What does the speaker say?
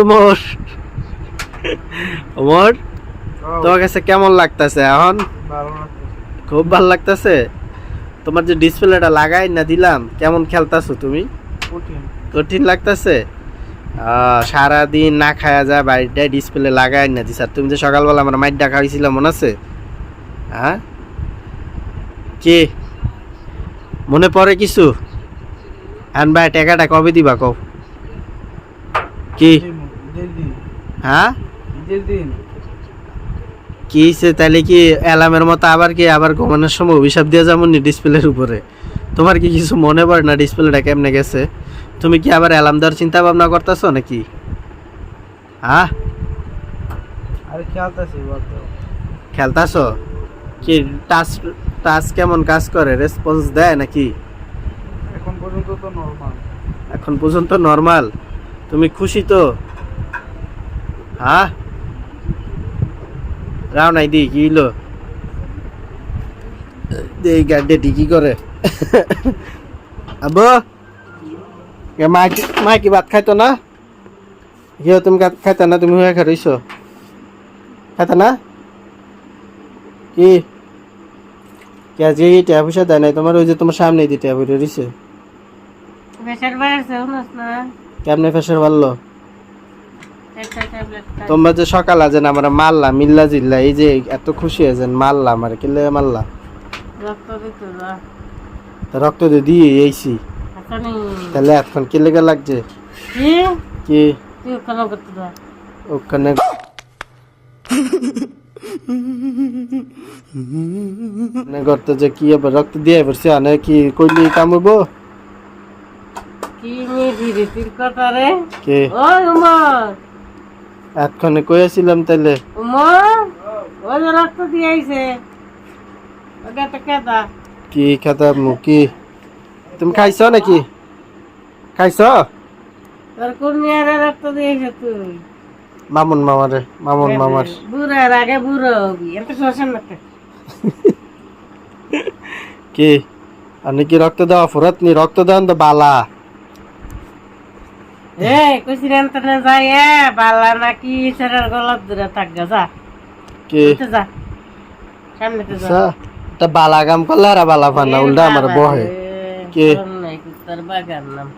ওমর ওমর তোমার কাছে কেমন লাগতেছে এখন? খুব ভালো লাগতেছে? তোমার যে ডিসপ্লেটা লাগাই না দিলাম কেমন খেলতাছো তুমি? কঠিন। লাগতেছে? সারাদিন না খায়া যায় বাড়িটায় ডিসপ্লে লাগাই না দিস আর তুমি যে সকালবেলা আমার মাইট ডাকা হয়েছিল মনে আছে? হ্যাঁ? কে? মনে পড়ে কিছু? আন ভাই টাকাটা কবে দিবা কও? কি? হ্যাঁ? কি হইছে তাহলে কি অ্যালার্মের মতো আবার কি আবার ঘুমানোর সময় অভিশাপ দিয়ে যেমন ডিসপ্লের উপরে? তোমার কি কিছু মনে পড়ে না ডিসপ্লেটা কেমনে গেছে? তুমি কি আবার অ্যালার্ম দেওয়ার চিন্তা ভাবনা করতেছো নাকি? হ্যাঁ? আরে খেলতেছি বলতো। খেলতাছো? কি টাচ টাচ কেমন কাজ করে? রেসপন্স দেয় নাকি? এখন পর্যন্ত তো নর্মাল এখন পর্যন্ত নর্মাল তুমি খুশি তো? হ্যাঁ রাও নাই দি কি হইল? এই গাড্ডে কি করে? আবো মা মা কি ভাত খাইতো না? কিও তুমি খাইতা না তুমি হয়ে খাইছো খাইতা না? কি? কে যে ট্যাব পয়সা দেয় নাই? তোমার ওই যে তোমার সামনে দিয়ে ট্যাব উঠে রইছে প্রেশার বাড়ছে না? কেমনে ট্যাবলেট খাই তোমরা যে সকাল আছেন আমরা মারলা মিল্লা জিল্লা এই যে এত খুশি আছেন মারলা আমার কিলে মারলা? রক্ত দিত না রক্ত দিয়ে দিয়ে এইছি তাহলে এখন কি লেগে লাগছে? কি? ওখানে যা। ওখানে না করতে যে কি রক্ত দিয়ে পড়ছে আনে কি কইলি কামড়বো কি নিয়ে ধীরে কথা রে। কে? ওই উমর। এতক্ষণে কইয়াছিলাম তাইলে। উমর ওই যে রক্ত দিয়ে আইছে। ওটা কি খাতা কি? তুমি খাইছ নাকি? খাইছ? তোর কোন মেয়েরা রক্ত দিয়েছে তুই? মামুন মামারে মামুন মামার। বুড়ার আগে বুড়ো হবি এত কি? আপনি কি রক্ত দেওয়া ফুরত নি রক্ত দেন তো বালা। এ কইছি রেন না যাই এ বালা নাকি সেটার গলার দূরে থাকবে যা। কি? যা। সামনে তো যা। বালা গাম করলে আর বালা পান না উল্টা আমার বহে। কে? তোর বাগান নাম।